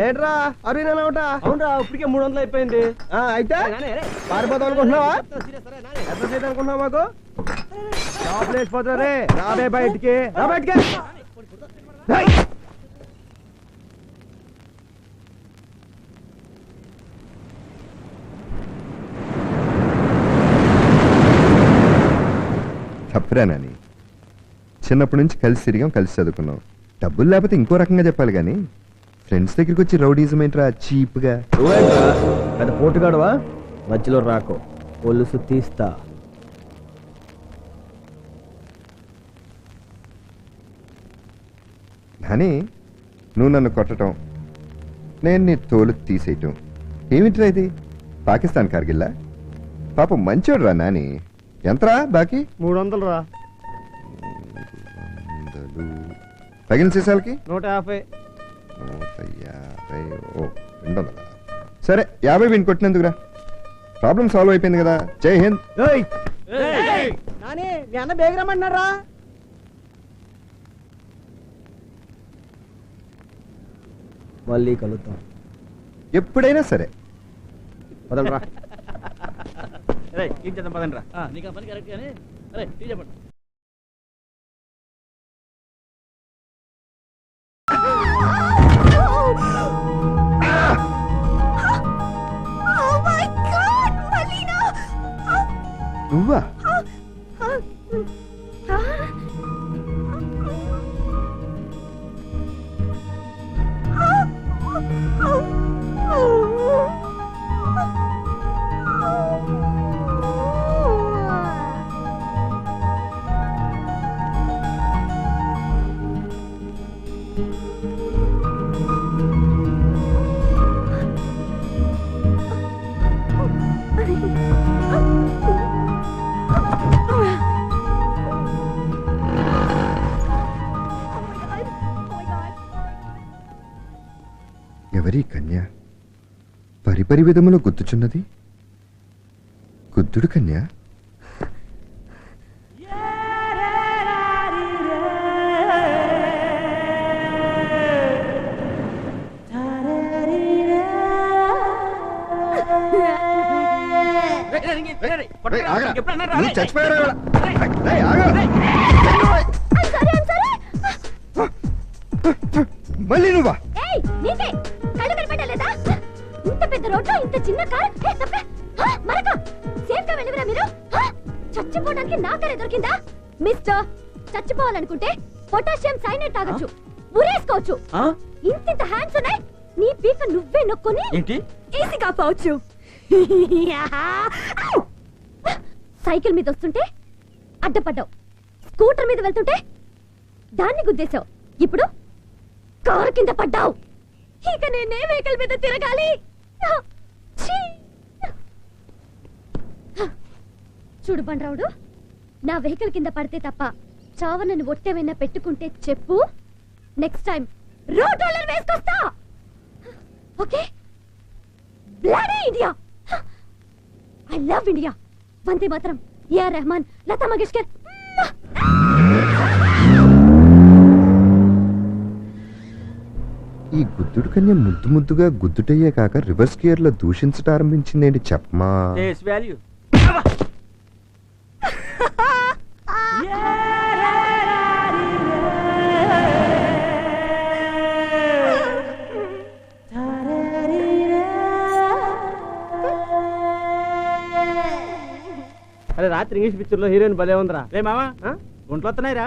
ఏంట్రా? అరవై ఒకటా అవునరా ఇప్పటికే మూడు వందలు అయిపోయింది. ఆ, అయితే పారిపోతాం అనుకుంటున్నావా? ఎంత సేపు అనుకుంటున్నావు మాకు? షాప్ లేచిపోతున్నా రే రాబే బయటికి. రా బయటికి. రేయ్. చిన్నప్పటి నుంచి కలిసి తిరిగాం కలిసి చదువుకున్నాం. డబ్బులు లేకపోతే ఇంకో రకంగా చెప్పాలి కానీ ఫ్రెండ్స్ దగ్గరికి వచ్చి రౌడీజం ఏంట్రా చీప్గా. పెద్ద పోటుగాడువా? మధ్యలో రాకో. ఒలుసు తీస్తా. నాని నువ్వు నన్ను కొట్టడం నేను నీ తోలు తీసేయటం. ఏమిట్రా ఇది? పాకిస్తాన్ కార్గిల్లా? పాపం మంచోడు రా నాని. ఎంతరా బాకీ? మూడు వందలు రా తగిన సీసాలకి? నూట యాభై. నూట యాభై ఓ రెండు వందలా? సరే యాభై వీడిని కొట్టినందుకురా. ప్రాబ్లం సాల్వ్ అయిపోయింది కదా. జై హింద్. ఏయ్! నాని మీ అన్న బేగరమ్మన్నారా మళ్ళీ కలుద్దాం. ఎప్పుడైనా సరే. వదలరా పదండి రా నీకు పని కరెక్ట్ కానీ అరే టీ చెప్పండి నువ్వా పరిపరి విధములో గుర్తుచున్నది? గుద్దుడు కన్యా? మళ్ళీ నువ్వా పెద్ద రోడ్లో ఇంత చిన్న కారు? మరక. సేఫ్గా వెళ్ళివరా మీరు? చచ్చిపోవడానికి నా కారే దొరికిందా? మిస్టర్ చచ్చిపోవాలనుకుంటే పొటాషియం సైనైడ్ తాగొచ్చు. ఉరేసుకోవచ్చు ఇంతింత హ్యాండ్స్ ఉన్నాయి. నీ పీక నువ్వే నొక్కొని ఏంటి? ఈజీగా పోవచ్చు. సైకిల్ మీద వస్తుంటే అడ్డపడ్డావు. స్కూటర్ మీద వెళ్తుంటే దాన్ని గుద్దేశావు. ఇప్పుడు కారు కింద పడ్డావు. ఇక నేనే వెహికల్ మీద తిరగాలి! చూడు బండ్రావుడు నా వెహికల్ కింద పడితే తప్ప చావనని ఒట్టేమైనా పెట్టుకుంటే చెప్పు. Next time road roller వేసుకొస్తా. Okay? Bloody India I love India Vande Mataram A R Rahman Lata Mangeshkar. గుద్దుడు కన్య ముద్దు ముద్దుగా గుద్దుటయ్యే కాక రివర్స్ గియర్లో దూషించట ఆరంభించిందేంటి చెప్పమా? అరే రాత్రి ఇంగ్లీష్ పిక్చర్లో హీరోయిన్ భలే ఉందిరా. రే మామా? గుంట్లు వస్తున్నాయిరా.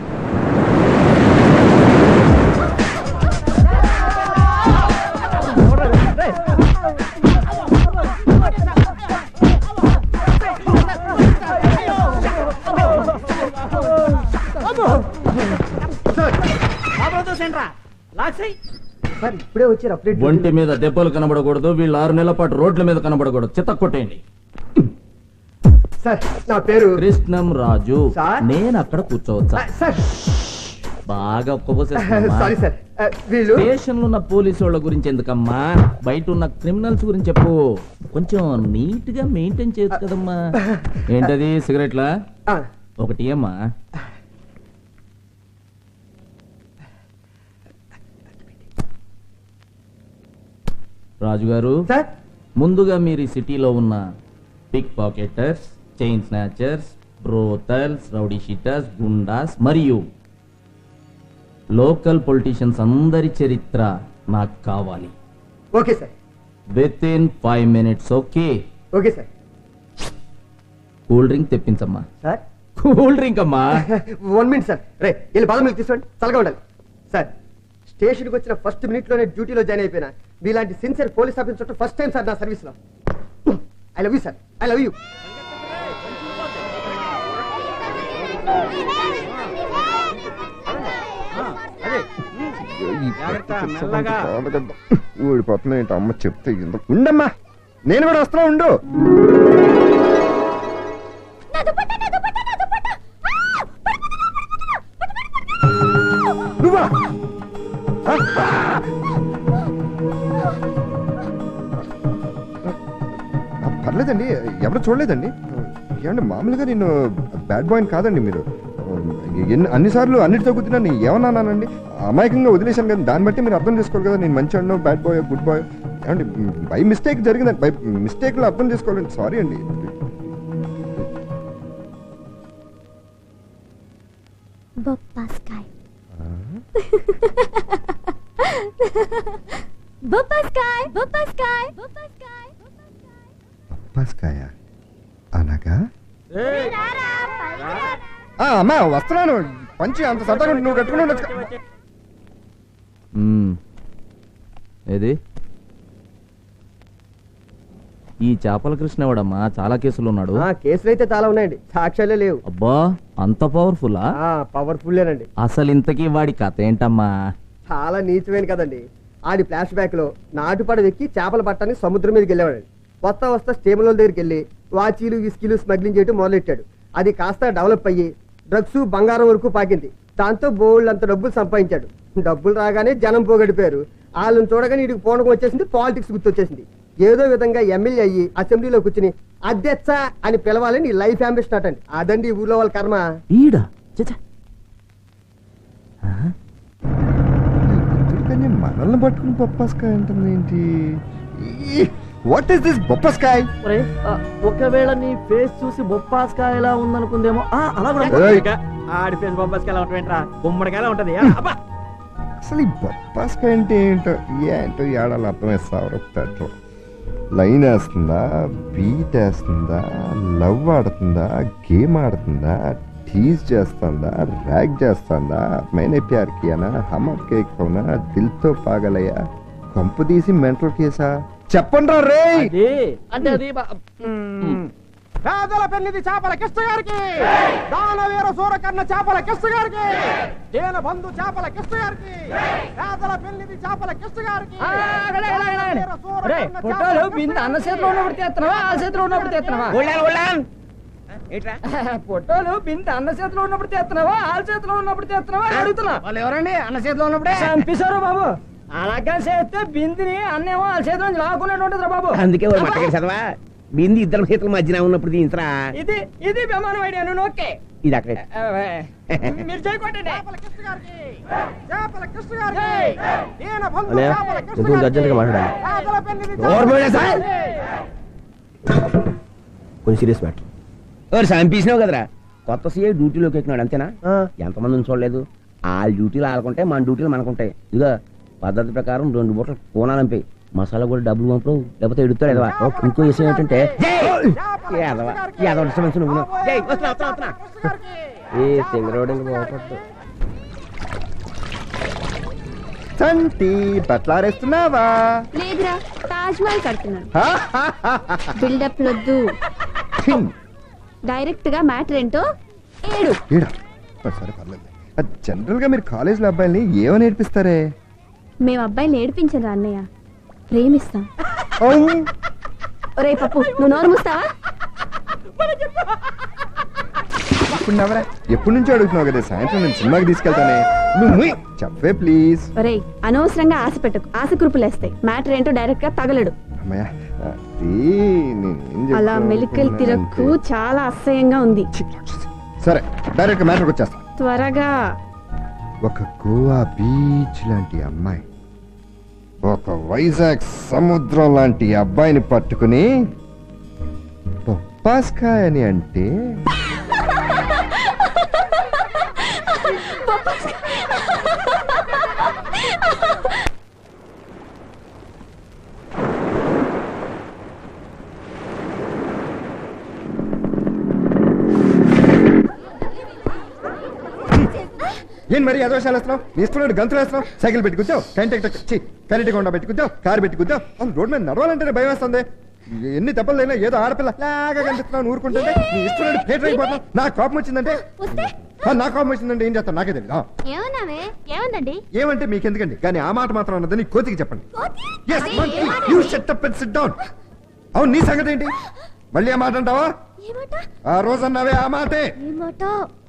వచ్చారు అప్డేట్ ఒంటి మీద దెబ్బలు కనబడకూడదు వీళ్ళు ఆరు నెలల పాటు రోడ్ల మీద కనబడకూడదు. చిత్త కొట్టేయండి. సార్ నా పేరు కృష్ణం రాజు. సార్? నేను అక్కడ కూర్చోవచ్చా? సార్. బాగా ఒక్కబోసేస్తుందమ్మా. Sorry sir. వీళ్ళు? స్టేషన్లో ఉన్న పోలీసు వాళ్ళ గురించి ఎందుకమ్మా? బయట ఉన్న క్రిమినల్స్ గురించి చెప్పు. కొంచెం నీట్గా మెయింటైన్ చేయొచ్చు కదమ్మా. ఏంటది సిగరెట్లా? ఆ, ఒకటి అమ్మా రాజుగారు సార్? ముందుగా మీరు ఈ సిటీలో ఉన్న pick pocketers chain snatchers brothels rowdy sheeters goondas మరియు లోకల్ పొలిటీషియన్స్ అందరి చరిత్ర నాకు కావాలి. Okay sir. Within five minutes okay? Okay sir. Cool drink తెప్పించమ్మా. Sir? Cool drink అమ్మా. One minute sir. రే వెళ్ళి బాదం మిల్క్ తీసుకోండి. చల్లగా ఉండాలి. సార్ స్టేషన్కి వచ్చిన ఫస్ట్ మినిట్లోనే డ్యూటీలో జాయిన్ అయిపోయినా. మీలాంటి సిన్సియర్ పోలీస్ ఆఫీసర్ చుట్టూ ఫస్ట్ టైం సార్ నా సర్వీస్లో. I love you sir. I love you. ఊడిపోతున్నా ఏంటి? అమ్మ చెప్తే ఉండమ్మా. నేను కూడా వస్తున్నా ఉండు. ఎవరు చూడలేదండి. ఏమంటే మామూలుగా నేను బ్యాడ్ బాయ్ కాదండి మీరు. ఎన్ని అన్నిసార్లు అన్నిటితో కూర్చున్నా నేను ఏమన్నానండి అమాయకంగా వదిలేశాను కదా దాన్ని బట్టి మీరు అర్థం చేసుకోవాలి కదా నేను మంచి అన్నో బ్యాడ్ బాయ్ గుడ్ బాయ్ ఏమంటే బై మిస్టేక్ జరిగిందండి బై మిస్టేక్లో అర్థం చేసుకోవాలండి. సారీ అండి. బొప్పాస్కాయ్. బొప్పాస్కాయ్ బొప్పాస్కాయ్ బొప్పాస్కాయ్. పప్పాస్కాయ అమ్మా వస్తున్నాను. పంచి అంత సరదాగా నువ్వు కట్టుకుని ఉండొచ్చు. ఏది? ఈ చేపల కృష్ణ ఎవడమ్మా చాలా కేసులు ఉన్నాడు. కేసులు అయితే చాలా ఉన్నాయండి. సాక్ష్యాలే లేవు. అబ్బా అంత పవర్ఫుల్లా పవర్ఫుల్లేనండి. అసలు ఇంతకీ వాడి కథ ఏంటమ్మా? చాలా నీచమైన కదండి ఆడి ఫ్లాష్ బ్యాక్లో నాటుపడ ఎక్కి చేపల పట్టని సముద్రం మీదకి వెళ్ళేవాడు వస్తా వస్తా స్టేబుల్ దగ్గరికి వెళ్ళి వాచీలు విస్కీలు స్మగ్లింగ్ చేయడం మొదలెట్టాడు. అది కాస్త డెవలప్ అయ్యి డ్రగ్స్ బంగారం వరకు పాకింది. దాంతో బోల్డ్ అంత డబ్బులు సంపాదించాడు. డబ్బులు రాగానే జనం పోగొడిపోయారు. వాళ్ళని చూడగానే వీడికి పూనకం వచ్చేసింది పాలిటిక్స్ గుర్తొచ్చేసింది. ఏదో విధంగా ఎమ్మెల్యే అయ్యి అసెంబ్లీలో కూర్చుని అధ్యక్ష అని పిలవాలని లైఫ్ అంబిషన్ అటండి. అదండి ఈ ఊర్లో వాళ్ళ కర్మ. మనల్ని పట్టుకుని బొప్పాస్కాయ అంటుంది ఏంటి? వాట్ ఈస్ దిస్ బొప్పస్కాయ్? ఒరేయ్, ఆ, ఒకవేళ నీ ఫేస్ చూసి బొప్పాస్కాయలా ఉందనుకుందేమో ఆ, అలా కూడా ఏయ్. ఇంకా ఆడి ఫేస్ బొప్పాస్కాయలా ఉంటుంటరా గుమ్మడికాయలా ఉంటది. ఆ, అబ్బా. అసలు ఈ బొప్పాస్కాయ అంటే ఏంటో ఏంటో ఏడాలి అర్థమేస్తావు పెట్టు లైన్ వేస్తుందా? బీట్ వేస్తుందా? లవ్ ఆడుతుందా? గేమ్ ఆడుతుందా? టీజ్ చేస్తుందా? ర్యాక్ చేస్తుందా? మైనే ప్యార్ కియానా హమ్ కేక్ అవునా దిల్తో పాగలయ్యా? కంపు తీసి మెంటల్ కేసా? చెప్పండి రే. అది. అంటే అది. పేదల పెన్నిది చేపల కిష్ట గారికి. దానవీర సూరకర్ణ చేపల కిష్ట గారికి. దేన బంధు చేపల కిష్ట గారికి. పేదల పెన్నిది చేపల కిష్ట గారికి. ఫోటోలు బిందు అన్న. చేతిలో ఉన్నప్పుడు తీస్తున్నావా ఆ చేతిలో ఉన్నప్పుడు తీస్తున్నావా ఫోటోలు బిందు అన్న చేతిలో ఉన్నప్పుడు తీస్తున్నావా ఆ చేతిలో ఉన్నప్పుడు తీస్తున్నావా అడుగుతున్నా. వాళ్ళు ఎవరండి? అన్న చేతిలో ఉన్నప్పుడే? చంపేశారు బాబు. అలాగా చేస్తే బిందుని అన్నేమో వాళ్ళ చేతిలో నుంచి లాక్కున్నట్టు ఉంటుందిరా బాబు. అందుకే మట్టగడి చదవా? బింది ఇద్దరు చేతుల మధ్యన ఉన్నప్పుడు దీంతరా ఇది ఇది బెమానం ఐడియా నువ్వు ఓకే ఇది అక్కడ. మీరు చేయకొట్టండి. అర్జెంటుగా మాట్లాడాలి. కొంచెం సీరియస్ మ్యాటర్ కదరా? కొత్త సీఐ డ్యూటీలోకి ఎక్కినాడు అంతేనా. ఎంతమందిని చూడలేదు? వాళ్ళ డ్యూటీలు ఆడుకుంటే మన డ్యూటీలు మనకుంటాయి. ఇదిగో పద్ధతి ప్రకారం రెండు బూటలు కోనాలు పంపాయి మసాలా కూడా డబ్బులు పంపు లేకపోతే ఎడుతాడు ఎదవా? ఇంకో విషయం ఏంటంటే ఎదవా ఎదవ డిస్టర్బెన్స్ నువ్వు. జై, వస్తున్నా, వస్తున్నా, వస్తున్నా. ఏ సింగరోడ్ ఇంక పోకూడదు చంటి బట్లారేస్తున్నావా లేదురా తాజ్ మహల్ కడుతున్నాను. బిల్డప్ లొద్దు డైరెక్ట్గా మ్యాటర్ ఏంటో ఏడు. ఈడ సరే పర్లేదు. జనరల్గా మీరు కాలేజీలో అబ్బాయిల్ని ఏమని నేర్పిస్తారే? మేము అబ్బాయిని ఏడిపించరా అన్నయ్య. ప్రేమిస్తాం. ఒరే పప్పు నువ్వు నోరు మూస్తావా? ఇప్పుడు నవ్వరా? ఎప్పటి నుంచో అడుగుతున్నావు కదా సాయంత్రం నేను సినిమాకి తీసుకెళ్తానే. నువ్వు ముయ్. చెప్పవే ప్లీజ్. ఒరేయ్ అనవసరంగా ఆశ పెట్టకు. ఆశ కురుపులేస్తాయి మ్యాటర్ ఏంటో డైరెక్ట్గా తగలడు. అమ్మయ్య అలా మెలికలు తిరక్కు చాలా అసహ్యంగా ఉంది. సరే డైరెక్ట్ మ్యాటర్కి వచ్చేస్తా. త్వరగా ఒక గోవా బీచ్ లాంటి అమ్మాయి. ఒక వైజాగ్ సముద్రం లాంటి అబ్బాయిని పట్టుకుని బొప్పాస్కాయ అని అంటే? ఏం మరి అదోషాలు వేస్తున్నావు? మీ ఇస్తున్నాడు గంతులు వేస్తున్నావు? సైకిల్ పెట్టి వచ్చి కరెంట్ కొండ పెట్టి కూర్చో కారు పెట్టి కూర్చో అసలు రోడ్ మీద నడవాలంటేనే భయం వేస్తుంది. ఎన్ని దెబ్బలు అయినా ఏదో ఆడపిల్ల లాగా కనిపిస్తున్నావు ఊరుకుంటుంటే నీ ఇష్టం అయిపోతున్నావు నాకు కోపం వచ్చిందంటే నాకు కోపం వచ్చిందంటే ఏం చేస్తాను నాకే తెలియదు ఏమందండి? ఏమంటే మీకు ఎందుకండి కానీ ఆ మాట మాత్రం అన్నదని కోతికి చెప్పండి. అవును నీ సంగతి ఏంటి? మళ్ళీ ఆ మాట అంటావా? ఆ రోజు అన్నావే ఆ మాటే.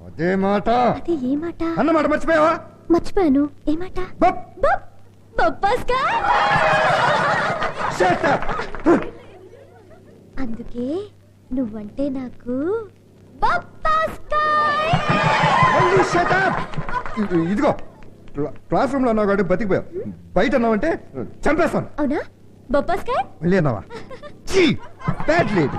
అదే మాట. అదే అన్నమాట మర్చిపోయావా? మర్చిపోయాను. ఏమాట up. అందుకే నువ్వంటే నాకు ఇదిగో క్లా- క్లాస్ రూమ్లో అన్నావు కాబట్టి బతికిపోయావు. బయట అన్నావంటే చంపేస్తాను. అవునా? బొప్పాస్కాయ్ మళ్ళీ అన్నావా? Bad lady